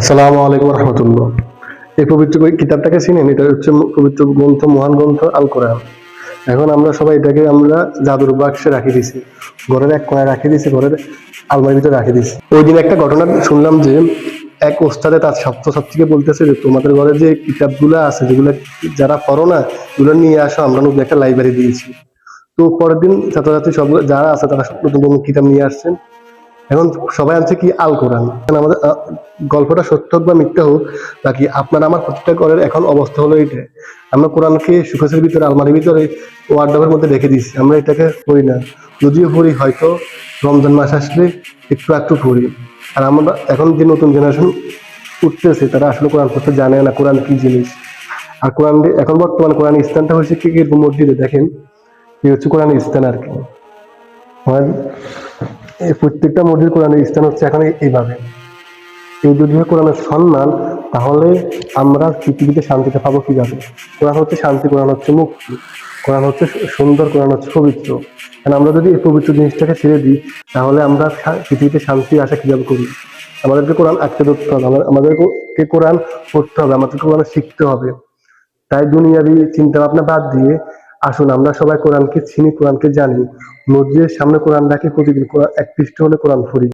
আসসালামু আলাইকুম রহমতুল্লাহ। এই পবিত্র কিতাবটাকে চিনেন, এটা হচ্ছে পবিত্র গ্রন্থ, মহান গ্রন্থ আল কোরআন এখন আমরা সবাই এটাকে আমরা জাদুর বাক্সে রাখি দিছি। ঘরের এক কোনায় রাখি দিছি, ঘরের আলমারির ভিতরে রাখি দিছি। ওই দিন একটা ঘটনা শুনলাম যে এক ওস্তাদে তার ছাত্রছাত্রীকে বলতেছে যে, তোমাদের ঘরে যে কিতাবগুলো আছে, যেগুলো যারা পড়ো না, এগুলো নিয়ে আসো, আমরা নতুন একটা লাইব্রেরি দিয়েছি। তো পরের দিন ছাত্রছাত্রী সব যারা আছে, তারা নতুন নতুন কিতাব নিয়ে আসছেন। এখন সবাই আনছে কি আল কোরআন? আমাদের গল্পটা সত্য হোক বা মিথ্যা হোক, বাকি আপনার আমার প্রত্যেকটা ঘরের এখন অবস্থা হলো এটা আমরা কোরআনকে সুখের ভিতরে, আলমারির ভিতরে ওয়ার্ডবের মধ্যে রেখে দিচ্ছি আমরা এটাকে পড়ি না। যদিও পড়ি, হয়তো রমজান মাস আসলে একটু একটু পড়ি। আর আমরা এখন যে নতুন জেনারেশন উঠতেছে, তারা আসলে কোরআন পড়তে জানে না, কোরআন কি জিনিস। আর কোরআন এখন বর্তমান কোরআন স্থানটা হয়েছে কি এরকম মসজিদে দেখেন, এই হচ্ছে কোরআন স্থান আর কি। প্রত্যেকটা মসজিদ কোরআনের স্থান হচ্ছে এখন এই- এইভাবে এই যদি কোরআনের সম্মান তাহলে আমরা পৃথিবীতে শান্তিতে পাবো কীভাবে? কোরআন হচ্ছে শান্তি, কোরআন হচ্ছে মুক্তি। কোরআন হচ্ছে সুন্দর, কোরআন হচ্ছে পবিত্র। কারণ আমরা যদি এই পবিত্র জিনিসটাকে ছেড়ে দিই, তাহলে আমরা পৃথিবীতে শান্তি আশা কীভাবে করি আমাদেরকে কোরআন আটকে ধরতে হবে। আমার- আমাদেরকে কোরআন পড়তে হবে। আমাদেরকে কোরআন শিখতে হবে। তাই দুনিয়াবি চিন্তা ভাবনা বাদ দিয়ে আসুন, আমরা সবাই কোরআনকে চিনি, কোরআনকে জানি। মসজিদের সামনে কোরআন রাখি প্রতিদিন এক পৃষ্ঠ হলে কোরআন পড়ি